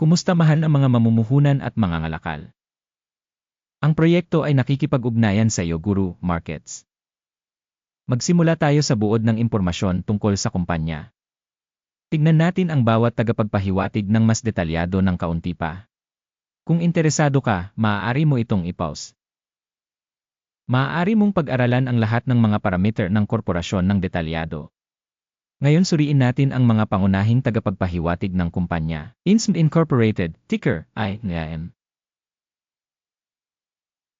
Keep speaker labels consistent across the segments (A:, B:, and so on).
A: Kumusta mahal ang mga mamumuhunan at mga ngalakal? Ang proyekto ay nakikipag-ugnayan sa iyo Guru Markets. Magsimula tayo sa buod ng impormasyon tungkol sa kumpanya. Tignan natin ang bawat tagapagpahiwatig ng mas detalyado ng kaunti pa. Kung interesado ka, maaari mo itong i-pause. Maaari mong pag-aralan ang lahat ng mga parameter ng korporasyon ng detalyado. Ngayon suriin natin ang mga pangunahing tagapagpahiwatig ng kumpanya. Instant Incorporated, ticker, INM.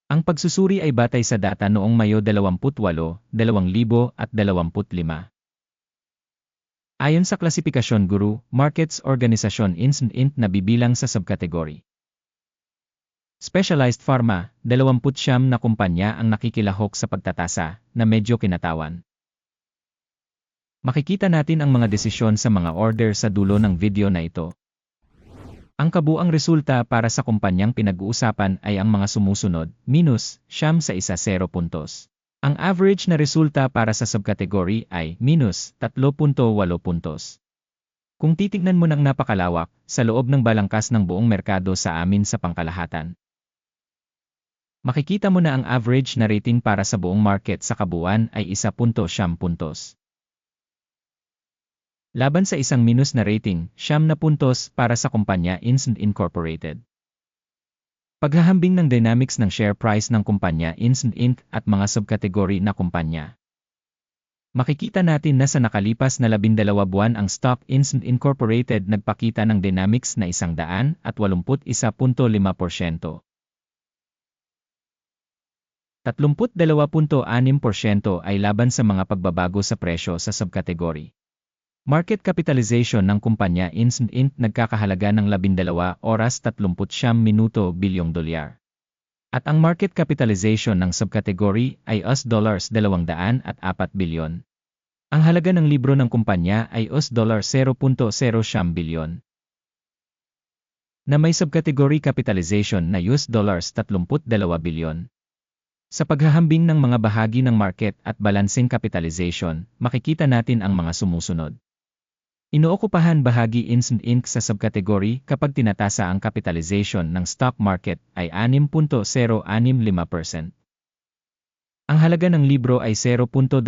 A: Ang pagsusuri ay batay sa data noong Mayo 28, 2025. Ayon sa klasifikasyon guru, Markets Organisasyon Instant Int na bibilang sa subkategory. Specialized Pharma, 20 na kumpanya ang nakikilahok sa pagtatasa, na medyo kinatawan. Makikita natin ang mga desisyon sa mga order sa dulo ng video na ito. Ang kabuang resulta para sa kumpanyang pinag-uusapan ay ang mga sumusunod, minus, siyam sa isa 0 puntos. Ang average na resulta para sa subkategory ay minus 3.8 puntos. Kung titignan mo ng napakalawak, sa loob ng balangkas ng buong merkado sa amin sa pangkalahatan. Makikita mo na ang average na rating para sa buong market sa kabuuan ay 1.7 puntos. Laban sa isang minus na rating, siyam na puntos para sa kumpanya Instant Incorporated. Paghahambing ng dynamics ng share price ng kumpanya Instant Inc. at mga subkategory na kumpanya. Makikita natin na sa nakalipas na labindalawa buwan ang stock Instant Incorporated nagpakita ng dynamics na isang daan at 81.5%. 32.6% ay laban sa mga pagbabago sa presyo sa subkategory. Market capitalization ng kumpanya Instant Inc. nagkakahalaga ng 12 oras 39 minuto bilyong dolyar. At ang market capitalization ng subkategory ay US dollars 200 at 4 bilyon. Ang halaga ng libro ng kumpanya ay US dollar 0.0 bilyon. Na may subkategory capitalization na US dollars 32 bilyon. Sa paghahambing ng mga bahagi ng market at balancing capitalization, makikita natin ang mga sumusunod. Inookupahan bahagi Instant Inc. sa subkategory kapag tinatasa ang capitalization ng stock market ay 6.065%. Ang halaga ng libro ay 0.281%.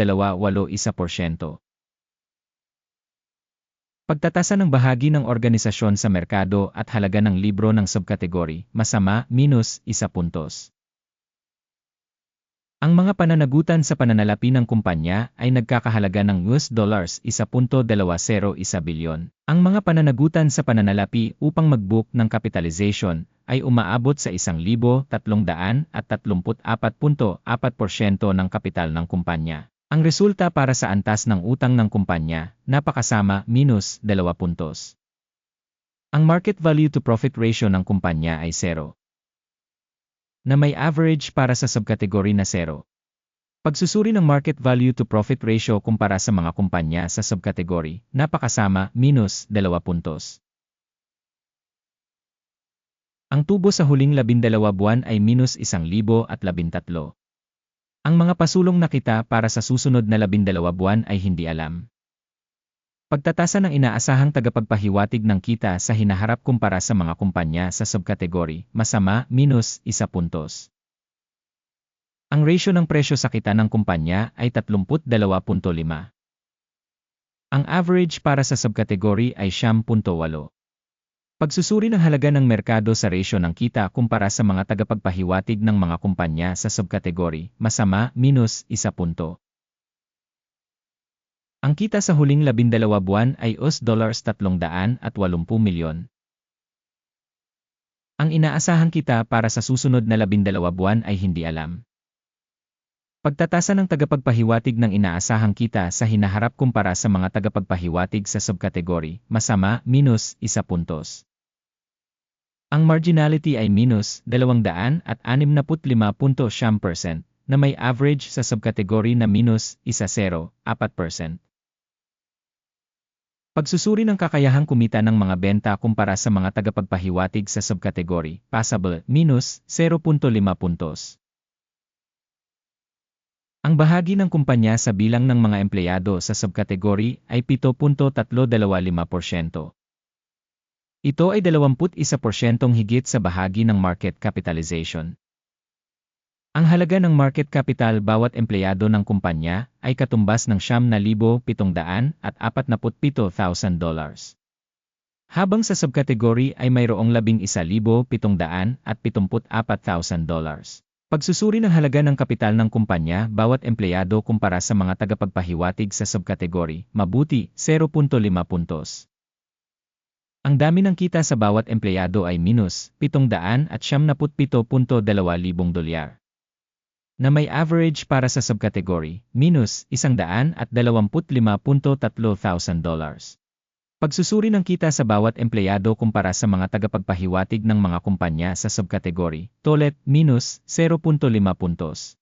A: Pagtatasa ng bahagi ng organisasyon sa merkado at halaga ng libro ng subkategory, masama, minus, 1 puntos. Ang mga pananagutan sa pananalapi ng kumpanya ay nagkakahalaga ng US dollars 1.201 bilyon. Ang mga pananagutan sa pananalapi upang mag-book ng capitalization ay umaabot sa 1,334.4% ng kapital ng kumpanya. Ang resulta para sa antas ng utang ng kumpanya, napakasama minus 2 puntos. Ang market value to profit ratio ng kumpanya ay 0 na may average para sa subkategory na 0. Pagsusuri ng market value to profit ratio kumpara sa mga kumpanya sa subkategory, napakasama, minus 2 puntos. Ang tubo sa huling labindalawa buwan ay minus 1,013. Ang mga pasulong na kita para sa susunod na labindalawa buwan ay hindi alam. Pagtatasa ng inaasahang tagapagpahiwatig ng kita sa hinaharap kumpara sa mga kumpanya sa subkategory, masama, minus, isa puntos. Ang ratio ng presyo sa kita ng kumpanya ay 32.5. Ang average para sa subkategory ay 10.8. Pagsusuri ng halaga ng merkado sa ratio ng kita kumpara sa mga tagapagpahiwatig ng mga kumpanya sa subkategory, masama, minus, isa punto. Ang kita sa huling labindalawa buwan ay US dollars 380 milyon. Ang inaasahang kita para sa susunod na labindalawa buwan ay hindi alam. Pagtatasa ng tagapagpahiwatig ng inaasahang kita sa hinaharap kumpara sa mga tagapagpahiwatig sa subkategory, masama, minus, isa puntos. Ang marginality ay minus 265.7% na may average sa subkategory na minus 1.0, 4%. Pagsusuri ng kakayahang kumita ng mga benta kumpara sa mga tagapagpahiwatig sa subkategory, passable, minus 0.5 puntos. Ang bahagi ng kumpanya sa bilang ng mga empleyado sa subkategory ay 7.325%. Ito ay 21% higit sa bahagi ng market capitalization. Ang halaga ng market capital bawat empleyado ng kumpanya ay katumbas ng siyam na libo pitongdaan at apat dollars. Habang sa subkategory ay mayroong labing isa libo pitongdaan at pitumput apat dollars. Pagsusuri ng halaga ng kapital ng kumpanya bawat empleyado kumpara sa mga tagapagpahiwatig sa subkategory, mabuti, 0.5 puntos. Ang dami ng kita sa bawat empleyado ay minus 700 at 77.2,000 dolyar. Na may average para sa subkategory, minus 100 at 25.3,000 dollars. Pagsusuri ng kita sa bawat empleyado kumpara sa mga tagapagpahiwatig ng mga kumpanya sa subkategory, tolet, minus 0.5 puntos.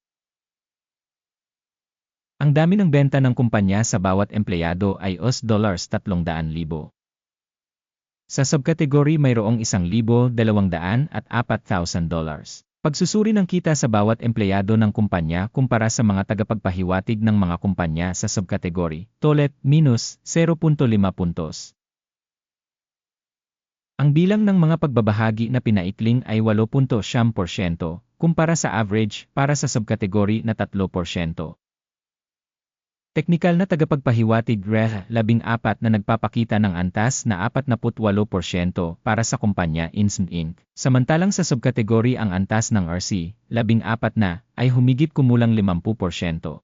A: Ang dami ng benta ng kumpanya sa bawat empleyado ay US dollars 300,000. Sa subkategory mayroong 1,200 at 4,000 dollars. Pagsusuri ng kita sa bawat empleyado ng kumpanya kumpara sa mga tagapagpahiwatig ng mga kumpanya sa subkategory, tolet, minus 0.5 puntos. Ang bilang ng mga pagbabahagi na pinaikling ay 8.7% kumpara sa average para sa subkategory na 3%. Teknikal na tagapagpahiwatig REH 14 na nagpapakita ng antas na 48% para sa kumpanya Instant Inc. Samantalang sa subkategory ang antas ng RC, 14 na, ay humigit kumulang 50%.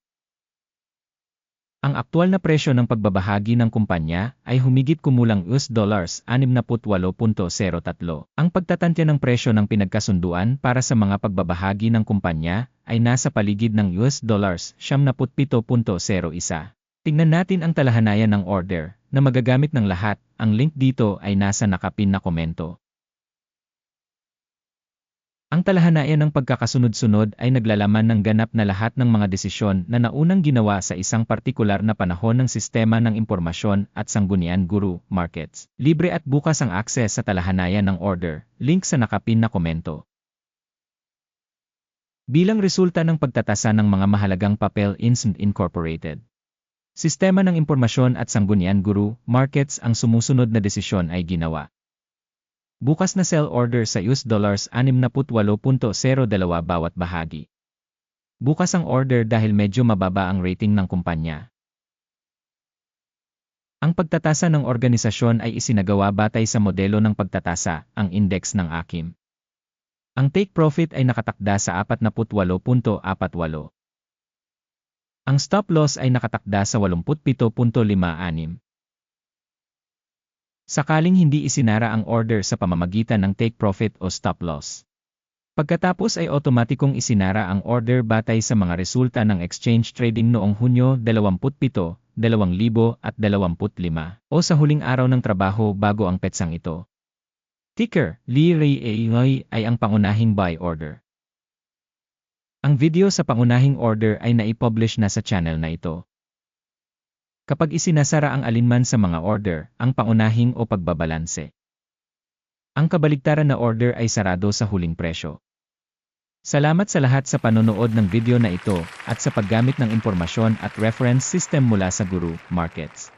A: Ang aktual na presyo ng pagbabahagi ng kumpanya ay humigit kumulang US dollars 68.03. Ang pagtatantya ng presyo ng pinagkasunduan para sa mga pagbabahagi ng kumpanya ay nasa paligid ng US dollars 77.01. Tingnan natin ang talahanayan ng order na magagamit ng lahat. Ang link dito ay nasa nakapin na komento. Ang talahanayan ng pagkakasunod-sunod ay naglalaman ng ganap na lahat ng mga desisyon na naunang ginawa sa isang partikular na panahon ng sistema ng impormasyon at sanggunian guru, markets. Libre at bukas ang akses sa talahanayan ng order, link sa nakapin na komento. Bilang resulta ng pagtatasa ng mga mahalagang papel Instant Incorporated. Sistema ng impormasyon at sanggunian guru, markets ang sumusunod na desisyon ay ginawa. Bukas na sell order sa US dollars 68.02 bawat bahagi. Bukas ang order dahil medyo mababa ang rating ng kumpanya. Ang pagtatasa ng organisasyon ay isinagawa batay sa modelo ng pagtatasa, ang index ng AKIM. Ang take profit ay nakatakda sa 48.48. Ang stop loss ay nakatakda sa 87.56. Sakaling hindi isinara ang order sa pamamagitan ng take profit o stop loss. Pagkatapos ay otomatikong isinara ang order batay sa mga resulta ng exchange trading noong Hunyo 27, 2025 o sa huling araw ng trabaho bago ang petsang ito. Ticker, Lee Ray ay ang pangunahing buy order. Ang video sa pangunahing order ay naipublish na sa channel na ito. Kapag isinasara ang alinman sa mga order, ang paunahing o pagbabalanse. Ang kabaligtaran na order ay sarado sa huling presyo. Salamat sa lahat sa panonood ng video na ito at sa paggamit ng impormasyon at reference system mula sa Guru Markets.